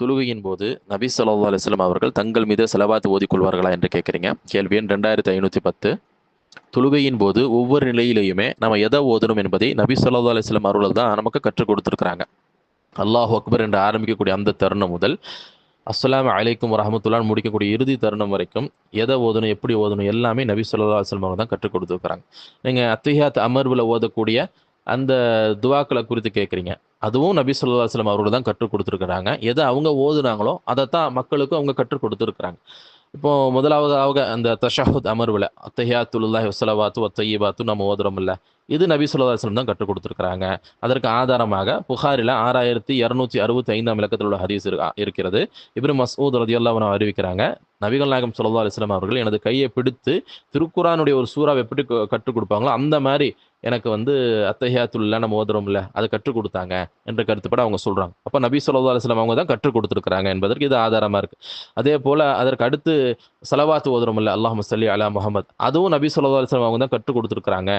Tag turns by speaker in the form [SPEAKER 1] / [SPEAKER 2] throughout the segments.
[SPEAKER 1] தொழுகையின் போது நபி சொல்லா அலைஹி அவர்கள் தங்கள் மீது செலவாத்து ஓதிக்கொள்வார்களா என்று கேட்குறீங்க. கேள்வி எண் ரெண்டாயிரத்தி ஐநூற்றி பத்து. தொழுகையின் போது ஒவ்வொரு நிலையிலையுமே நம்ம எதை ஓதணும் என்பதை நபி சொல்லா அலைஹி வஸல்லம் அவர்கள் தான் நமக்கு கற்றுக் கொடுத்துருக்குறாங்க. அல்லாஹ் அக்பர் என்று ஆரம்பிக்கக்கூடிய அந்த தருணம் முதல் அஸ்லாம் அலைக்கும் ரஹமத்துல்லான் முடிக்கக்கூடிய இறுதி தருணம் வரைக்கும் எதை ஓதணும் எப்படி ஓதணும் எல்லாமே நபி சொல்லா அலுவலம் அவர்கள் தான் கற்றுக் கொடுத்துருக்குறாங்க. நீங்கள் அத்தியாத் அமர்வில் ஓதக்கூடிய அந்த துவாக்களை குறித்து கேட்குறீங்க அதுவும் நபி சொல்லா அலைஹி அவர்கள் தான் கற்றுக் கொடுத்துருக்குறாங்க. எதை அவங்க ஓதுனாங்களோ அதைத்தான் மக்களுக்கும் அவங்க கற்றுக் கொடுத்துருக்குறாங்க. இப்போ முதலாவதாக அந்த தஷஹுத் அமர்வில் அத்தஹியாத்துல்லாஹி வசலவாத்து ஒத்தையபாத்து நம்ம ஓதுறோம் இல்லை இது நபி சொல்லா அலைஹி தான் கற்றுக் கொடுத்துருக்குறாங்க. அதற்கு ஆதாரமாக புகாரில் ஆறாயிரத்தி இரநூத்தி அறுபத்தி ஐந்தாம் இலக்கத்தில் உள்ள ஹதீஸ் இருக்கிறது. இப்னு மசூத் ரதியல்லாஹு அறிவிக்கிறாங்க நபிகள் நாயகம் ஸல்லல்லாஹு அலைஹி அவர்கள் எனது கையை பிடித்து திருக்குறானுடைய ஒரு சூறாவை எப்படி கற்றுக் கொடுப்பாங்களோ அந்த மாதிரி எனக்கு வந்து அத்தஹியாத்துல்லா நம்ம ஓதுறோம்ல அதை கற்றுக் கொடுத்தாங்க என்ற கருத்துப்பட அவங்க சொல்றாங்க. அப்போ நபி சொல்லா அலுவலம் அவங்க தான் கற்றுக் கொடுத்துருக்காங்க என்பதற்கு இது ஆதாரமா இருக்கு. அதே போல அதற்கு அடுத்து சலவாத்து இல்லை அல்லாஹ் சல்லி அலா முகமது அதுவும் நபி சொல்லா அலுவலம் அவங்க தான் கற்றுக் கொடுத்துருக்காங்க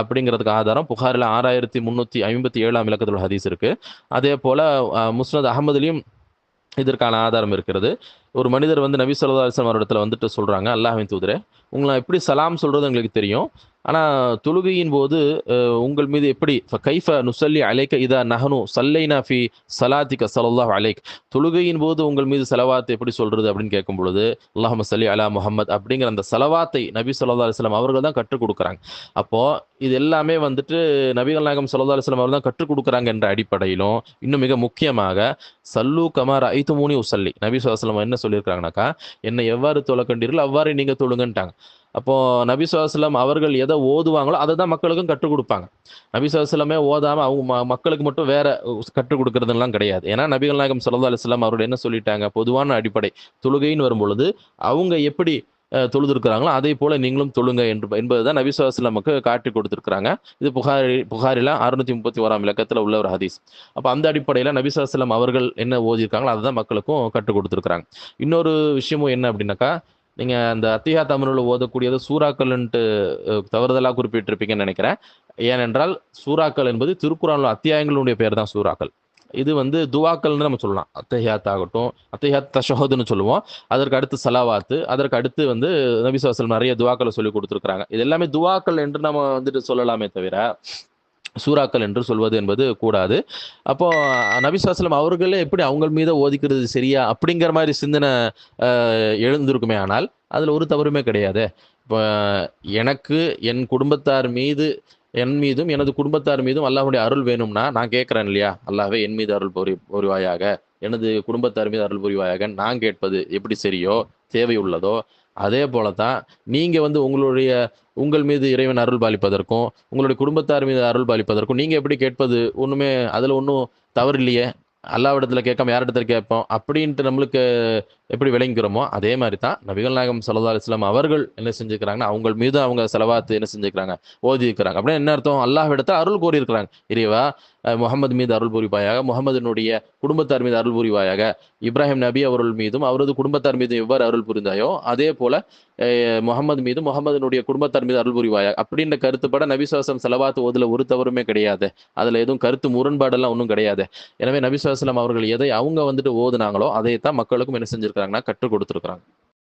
[SPEAKER 1] அப்படிங்கிறதுக்கு ஆதாரம் புகாரில் ஆறாயிரத்தி முந்நூற்றி ஐம்பத்தி ஏழாம் இலக்கத்தில் ஹதீஸ் இருக்கு. அதே போல முஸ்னத் அகமதுலையும் இதற்கான ஆதாரம் இருக்கிறது. ஒரு மனிதர் வந்து நபி சொல்லா அலுவலம் வஸல்லம் வந்துட்டு சொல்றாங்க அல்லாஹின் தூதரே உங்களை எப்படி சலாம் சொல்றது எங்களுக்கு தெரியும். ஆனா தொழுகையின் போது உங்கள் மீது எப்படி கைஃப நுசல்லி அலைக்க இதா நஹனு சல்லைனா ஃபி சலாத்திக சலல்லாஹ் அலைக். தொழுகையின் போது உங்கள் மீது செலவாத்தை எப்படி சொல்றது அப்படின்னு கேட்கும் பொழுது அல்லாஹும்ம சல்லி அலா முஹம்மத் அப்படிங்கிற அந்த செலவாத்தை நபி சொல்லா அலைஹி அவர்கள் தான் கற்றுக் கொடுக்குறாங்க. அப்போ இது எல்லாமே வந்துட்டு நபிகள் நாயகம் சொல்லா அலைஹி அவர்கள் தான் கற்றுக் கொடுக்குறாங்க என்ற அடிப்படையிலும் இன்னும் மிக முக்கியமாக சல்லு கமார் ஐத்துமூனி உசல்லி நபி ஸல்லல்லாஹு என்ன சொல்லியிருக்காங்கனாக்கா என்னை எவ்வாறு தொழ கண்டீர்கள் அவ்வாறு நீங்க தொழுங்கன்ட்டாங்க. அப்போ நபி ஸல்லல்லாஹு அவர்கள் எதை ஓதுவாங்களோ அதை தான் மக்களுக்கும் கற்றுக் கொடுப்பாங்க. நபி ஸல்லல்லாஹு ஓதாம அவங்க ம- மக்களுக்கு மட்டும் வேற கற்றுக் கொடுக்கறதுலாம் கிடையாது. ஏன்னா நபிகள் நாயகம் ஸல்லல்லாஹு அலைஹி அவர்கள் என்ன சொல்லிட்டாங்க? பொதுவான அடிப்படை தொழுகைன்னு வரும்பொழுது அவங்க எப்படி தொழுதுருக்குறாங்களோ அதே போல நீங்களும் தொழுங்க என்று என்பதுதான் நபி ஸல்லல்லாஹு காட்டி கொடுத்திருக்கிறாங்க. இது புகாரி புகாரில அறுநூத்தி முப்பத்தி ஓராம் இலக்கத்தில் உள்ள ஒரு ஹதீஸ். அப்போ அந்த அடிப்படையில நபி அவர்கள் என்ன ஓதியிருக்காங்களோ அதை தான் மக்களுக்கும் கற்றுக் கொடுத்துருக்குறாங்க. இன்னொரு விஷயமும் என்ன அப்படின்னாக்கா நீங்க அந்த அத்தியா தமிழில் ஓதக்கூடியது சூறாக்கள்ன்ட்டு தவறுதலாக தவறுதலா குறிப்பிட்டிருப்பீங்கன்னு நினைக்கிறேன். ஏனென்றால் சூறாக்கள் என்பது திருக்குறள் அத்தியாயங்களுடைய பேர் தான் சூறாக்கள். இது வந்து துவாக்கள்னு நம்ம சொல்லலாம். அத்தஹியாத் ஆகட்டும் அத்தஹியாத் தஷஹதுன்னு சொல்லுவோம். அதற்கு அடுத்து சலாவாத்து அதற்கு அடுத்து வந்து நபி நிறைய துவாக்களை சொல்லி கொடுத்துருக்காங்க இது எல்லாமே துவாக்கள் என்று நம்ம வந்துட்டு சொல்லலாமே தவிர சூறாக்கள் என்று சொல்வது என்பது கூடாது. அப்போ நபிசாஸ்லம் அவர்களே எப்படி அவங்க மீத ஓதிக்கிறது சரியா அப்படிங்கிற மாதிரி சிந்தனை எழுந்திருக்குமே ஆனால் அதுல ஒரு தவறுமே கிடையாது. இப்போ எனக்கு என் குடும்பத்தார் மீது என் மீதும் எனது குடும்பத்தார் மீதும் அல்லாஹுடைய அருள் வேணும்னா நான் கேட்குறேன் இல்லையா? அல்லாவே என் மீது அருள் புரி புரிவாயாக எனது குடும்பத்தார் மீது அருள் புரிவாயாக. நான் கேட்பது எப்படி சரியோ தேவை உள்ளதோ அதே போல தான் நீங்கள் வந்து உங்களுடைய உங்கள் மீது இறைவன் அருள் பாலிப்பதற்கும் உங்களுடைய குடும்பத்தார் மீது அருள் பாலிப்பதற்கும் நீங்கள் எப்படி கேட்பது? ஒன்றுமே அதில் ஒன்றும் தவறு இல்லையே? அல்லாவிடத்தில் கேட்காம யாரிடத்துல கேட்போம்? அப்படின்ட்டு நம்மளுக்கு எப்படி விளங்கிறோமோ அதே மாதிரி தான் நபிகள் நாயகம் சல்லா அலைஹி அவர்கள் என்ன செஞ்சுக்கிறாங்கன்னா அவங்க மீது அவங்க செலவாத்து என்ன செஞ்சுக்கிறாங்க? ஓதி இருக்கிறாங்க அப்படின்னா என்ன அர்த்தம்? அல்லாஹ் இடத்துல அருள் கூறியிருக்கிறாங்க இறைவா முகமது மீது அருள் புரிவாயாக முகமதுனுடைய குடும்பத்தார் மீது அருள் புரிவாயாக. இப்ராஹிம் நபி அவர்கள் மீதும் அவரது குடும்பத்தார் மீது எவ்வாறு அருள் புரிந்தாயோ அதே போல முகமது மீது முகமதினுடைய குடும்பத்தார் மீது அருள் புரிவாயாக. அப்படின்ற கருத்துப்பட நபிசுவாசம் செலவாத்து ஓதுல ஒரு தவறுமே கிடையாது. அதுல எதுவும் கருத்து முரண்பாடெல்லாம் ஒன்றும் கிடையாது. எனவே நபிசுவாசலம் அவர்கள் எதை அவங்க வந்துட்டு ஓதுனாங்களோ அதை தான் மக்களுக்கும் என்ன செஞ்சிருக்காங்கன்னா கற்றுக் கொடுத்துருக்காங்க